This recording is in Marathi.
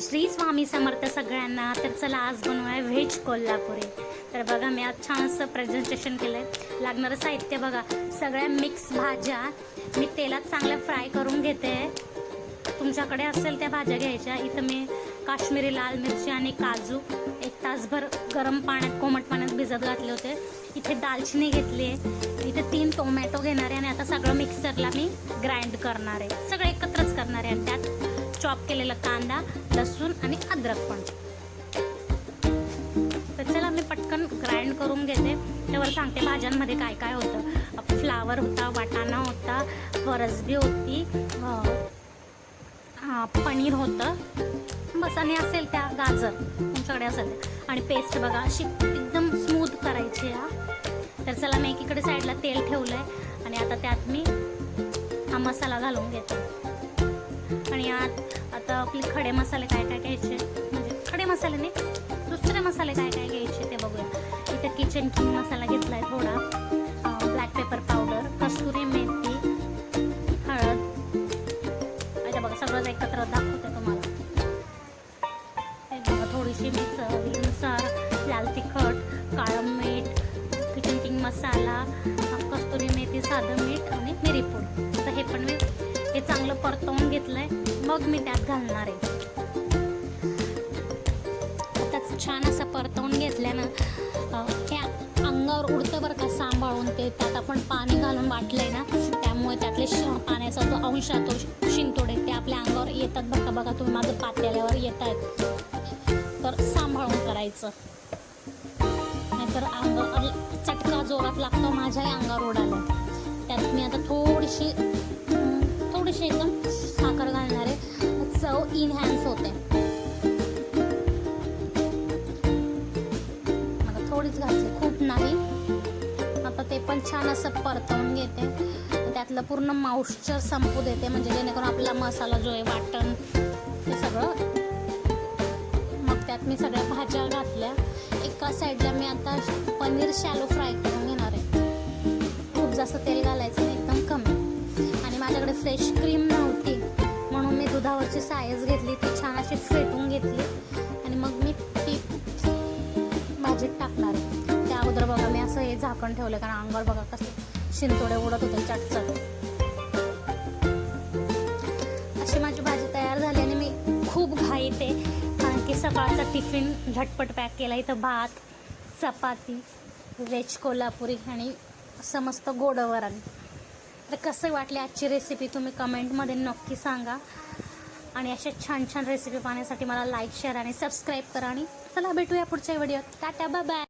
श्री स्वामी समर्थ सगळ्यांना. तर चला आज बनवूया व्हेज कोल्हापुरी. तर बघा मी आज छान असं प्रेझेंटेशन केलं आहे लागणारं साहित्य बघा. सगळ्या मिक्स भाज्या मी तेलात चांगल्या फ्राय करून घेते. तुमच्याकडे असेल त्या भाज्या घ्यायच्या. इथं मी काश्मीरी लाल मिरची आणि काजू एक तासभर गरम पाण्यात कोमट पाण्यात भिजत घातले होते. इथे दालचिनी घेतली. आहे इथे तीन टोमॅटो घेणार आहे आणि आता सगळं मिक्सरला मी ग्राइंड करणार आहे. सगळं एकत्रच करणार आहे आणि त्यात चॉप केलेला कांदा लसूण आणि अद्रक पण. तर चला मी पटकन ग्राइंड करून घेते. त्यावर सांगते भाज्यांमध्ये काय काय होतं. फ्लावर होता वाटाणा होता फरसबी होती पनीर होतं. बस आणि असेल त्या गाजर तुमच्याकडे असेल आणि पेस्ट बघा अशी एकदम स्मूथ करायची हा. तर चला मी एकीकडे साईडला तेल ठेवलं आहे आणि आता त्यात मी हा मसाला घालून घेते. आणि आत आता आपले खडे मसाले काय काय घ्यायचे? म्हणजे खडे मसाले नाही दुसरे मसाले काय काय घ्यायचे ते बघूया. इथे किचन किंग मसाला घेतला आहे थोडा ब्लॅक पेपर पावडर कस्तुरी मेथी हळद. अच्छा बघा सगळंच एकत्र दाखवते तुम्हाला. बघा थोडीशी मिसळ लाल तिखट काळं मीठ किचन किंग मसाला कस्तुरी मेथी साधं मीठ आणि मिरीपूड तर हे पण मी चांगलं परतवून घेतलंय मग मी त्यात घालणार आहे. आताच छान असं परतवून घेतल्यानं हे अंगावर उडतं बरं का सांभाळून ते त्यात आपण पाणी घालून वाटलंय ना त्यामुळे त्यातले पाण्याचा जो अंश तो शिंतोडे ते आपल्या अंगावर येतात बघा का. बघा तुम्ही माझं पातेल्यावर येत आहेत तर सांभाळून करायचं. नाहीतर अंग चटका जोरात लागतो माझ्याही अंगावर उडाला त्यात मी आता थोडीशी इनहॅन्स होते आता थोडीच घातली खूप नाही. आता ते पण छान असं परतवून घेते. त्यातलं पूर्ण मॉइश्चर संपू देते म्हणजे जेणेकरून आपला मसाला जो आहे वाटण ते सगळं. मग त्यात मी सगळ्या भाज्या घातल्या. एका साईडला मी आता पनीर शॅलो फ्राय करून घेणार आहे. खूप जास्त तेल घालायचं एकदम कमी. आणि माझ्याकडे फ्रेश क्रीम सायज घेतली ती छान अशी फेटून घेतली. आणि मग मी ती भाजीत टाकणार. त्या अगोदर बघा मी असं हे झाकण ठेवलं कारण अंगावर बघा कसं शिंतोडे उडत होते चटचट. अशी माझी भाजी तयार झाली आणि मी खूप घाईते कारण की सकाळचा टिफिन झटपट पॅक केला. इथं भात चपाती व्हेज कोल्हापुरी आणि समस्त गोडवरण तर कसं वाटले आजची रेसिपी तुम्ही कमेंटमध्ये नक्की सांगा. आणि अशा छान छान रेसिपी पाहण्यासाठी मला लाईक शेअर आणि सबस्क्राईब करा. आणि चला भेटूया पुढच्या व्हिडिओत टाटा बाय बाय